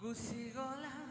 Gucci গলা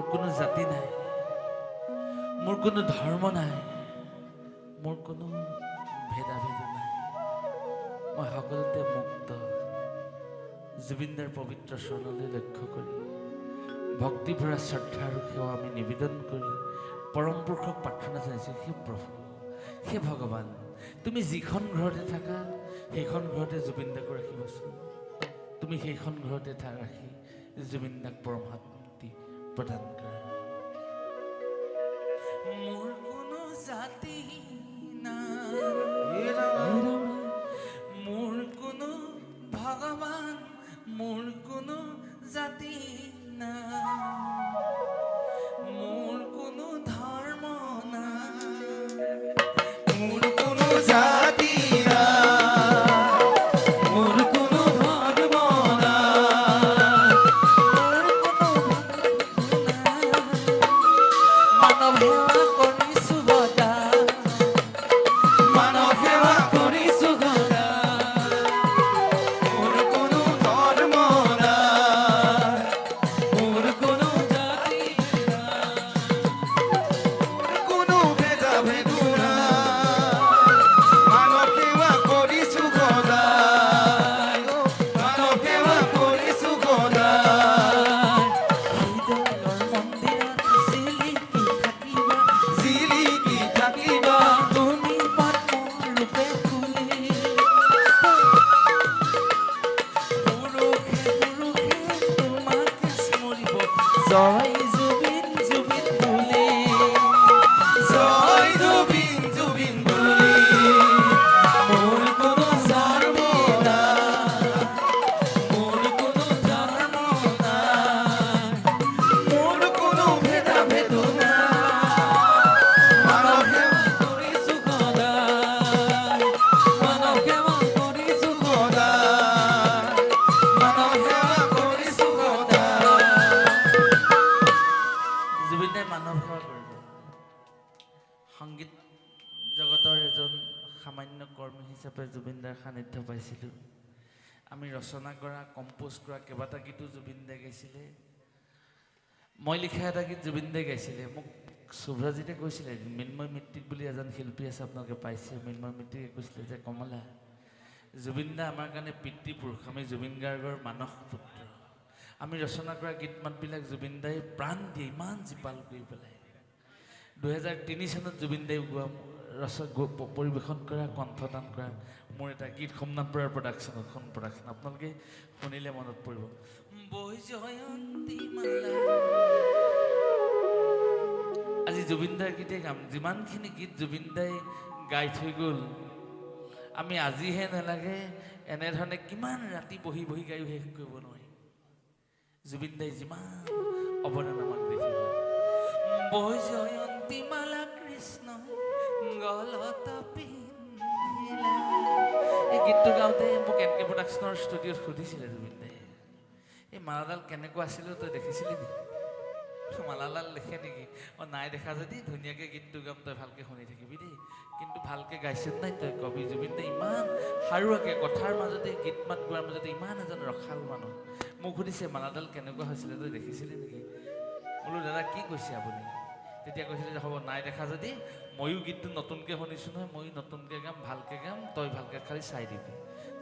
মোৰ কোনো জাতি নাই, মোৰ কোনো ধৰ্ম নাই, মোৰ কোনো ভেদাভেদ নাই। মই সকলোতে মুক্ত, জুবিনদাৰ পবিত্ৰ চৰণলৈ লক্ষ্য কৰি ভক্তি ভৰা শ্ৰদ্ধা আৰু সেৱা আমি নিবেদন কৰি পৰম পুৰুষক প্ৰাৰ্থনা জনাইছোঁ সেই প্ৰভু, হে ভগৱান, তুমি যিখন ঘৰতে থাকা, সেইখন ঘৰতে জুবিনদাকো ৰাখিবচোন। তুমি সেইখন ঘৰতে ৰাখি জুবিনদাক পৰম মোৰ কোনো জাতি না। মোৰ কোনো ভগৱান মোৰ কোনো জাতি না। জয় সান্নিধ্য পাইছিলোঁ। আমি ৰচনা কৰা কম্প'জ কৰা কেইবাটা গীতো জুবিনদাই গাইছিলে। মই লিখা এটা গীত জুবিনদাই গাইছিলে। মোক শুভ্ৰজিতে কৈছিলে, মৃন্ময় মিত্তিক বুলি এজন শিল্পী আছে আপোনালোকে পাইছে। মৃন্ময় মিত্তিকে কৈছিলে যে, কমলা জুবিনদা আমাৰ কাৰণে পিতৃপুৰুষ আমি জুবিন গাৰ্গৰ মানস পুত্ৰ। আমি ৰচনা কৰা গীত মাতবিলাক জুবিনদাই প্ৰাণ দিয়ে, ইমান জীপাল কৰি পেলাই দুহেজাৰ তিনি চনত জুবিনদাই গোৱা গ- পৰিৱেশন কৰা, কণ্ঠদান কৰা। মোৰ এটা গীত সোমনাথ বৰাৰ প্ৰডাকশ্যন এখন প্ৰডাকশ্যন আপোনালোকে শুনিলে মনত পৰিব। আজি জুবিনদাৰ গীতে গাম। যিমানখিনি গীত জুবিনদাই গাই থৈ গ'ল, আমি আজিহে নালাগে, এনেধৰণে কিমান ৰাতি বহি বহি গায়ো শেষ কৰিব নোৱাৰিম জুবিনদাই যিমান অৱদান আমাক দি থৈ গ'ল। বৈজয়ন্তী মালা। কৃষ্ণ গলত পিন্ধিলা এই গীতটো গাওঁতে মোক এন কে প্ৰডাকশ্যনৰ ষ্টুডিঅ'ত সুধিছিলে জুবিনদাই এই মালাডাল কেনেকুৱা আছিলে তই দেখিছিলি নেকি মালালাল লিখে নেকি? অঁ, নাই দেখা যদি, ধুনীয়াকৈ গীতটো গাম, তই ভালকৈ শুনি থাকিবি দেই। কিন্তু ভালকৈ গাইছে নাই তই কবি জুবিন দে ইমান সাৰুৱাকৈ, কথাৰ মাজতে, গীত মাত গোৱাৰ মাজতে ইমান এজন ৰসাল মানুহ। মোক সুধিছে মালাডাল কেনেকুৱা হৈছিলে, তই দেখিছিলি নেকি? বোলো, দাদা, কি কৈছে আপুনি? তেতিয়া কৈছিলে যে হ'ব, নাই দেখা যদি, ময়ো গীতটো নতুনকৈ শুনিছোঁ নহয়, ময়ো নতুনকৈ গাম, ভালকৈ গাম, তই ভালকৈ খালি চাই দিবি।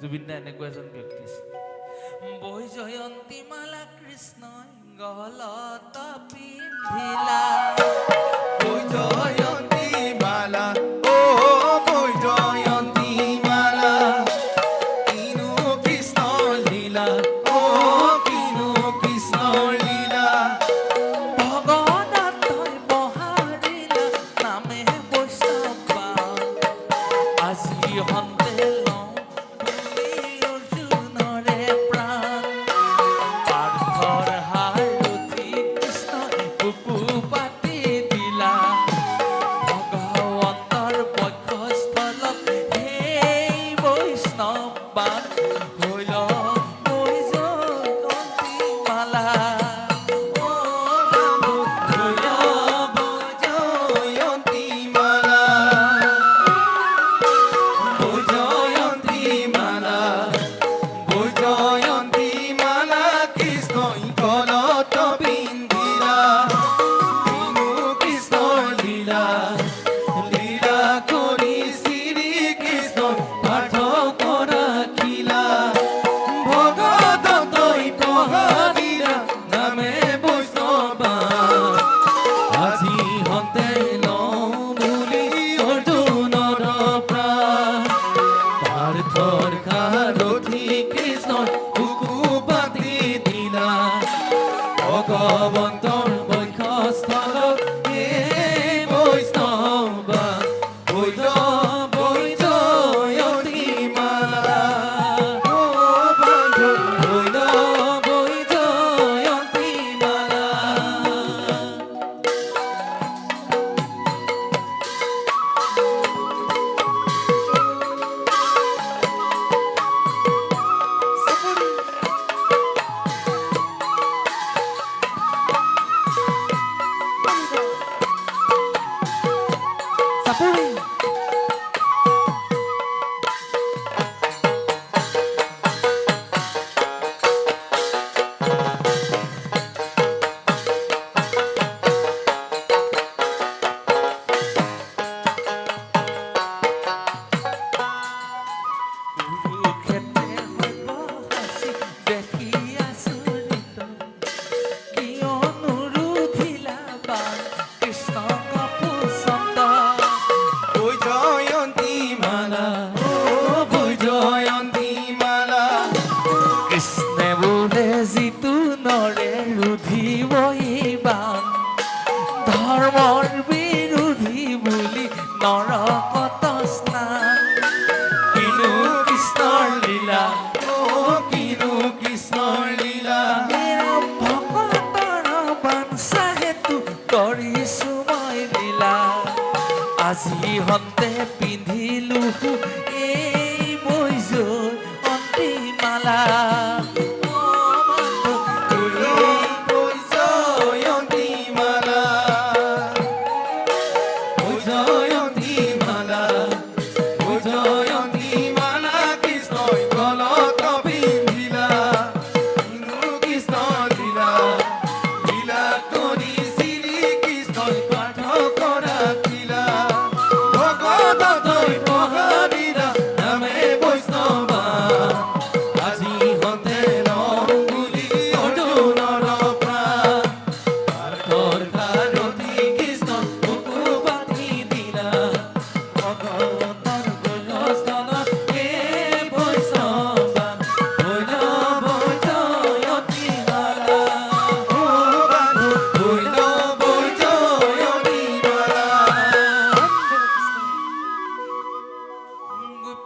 জুবিন দা এনেকুৱা এজন ব্যক্তি আছিল। বৈজয়ন্তী মালা কৃষ্ণই গলত পিন্ধিলা। বৈজয়ন্তী মালা আজি la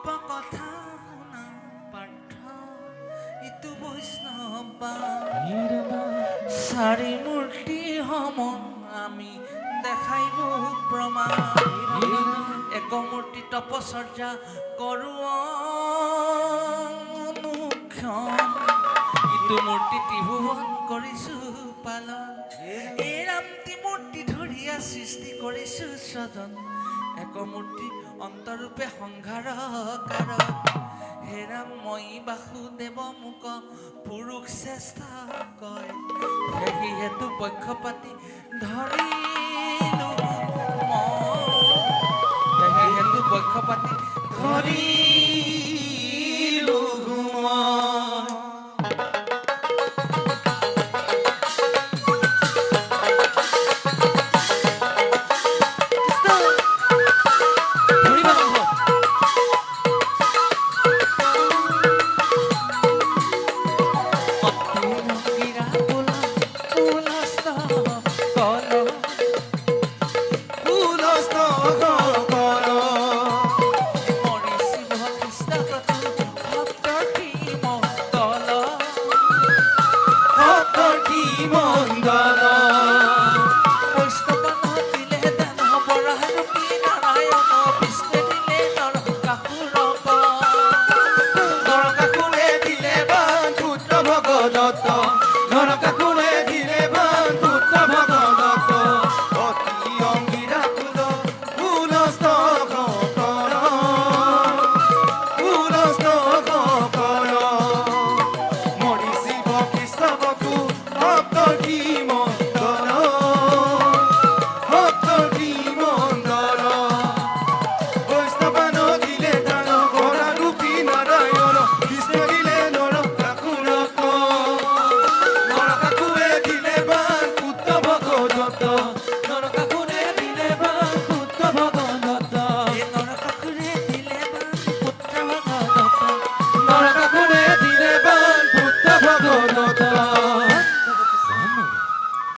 কথা শুনা পাঠ ইটো বৈষ্ণৱ চাৰি মূৰ্তি সম আমি দেখাই বহুত প্ৰমাণ এক মূৰ্তি তপচৰ্যা কৰোঁ ইটো মূৰ্তি ত্ৰিভুৱন কৰিছোঁ পালন এই ৰামটি মূৰ্তি ধৰিয়া সৃষ্টি কৰিছোঁ স্বজন এক মূৰ্তি অন্তরূপে সংঘার কারক হেৰাম মই বাসুদেৱ মোক পুৰুষ চেষ্টা কয়। সেয়েহেতু পক্ষপাতি ধৰিলো সেয়েহেতু পক্ষপাতি ধৰিলো মই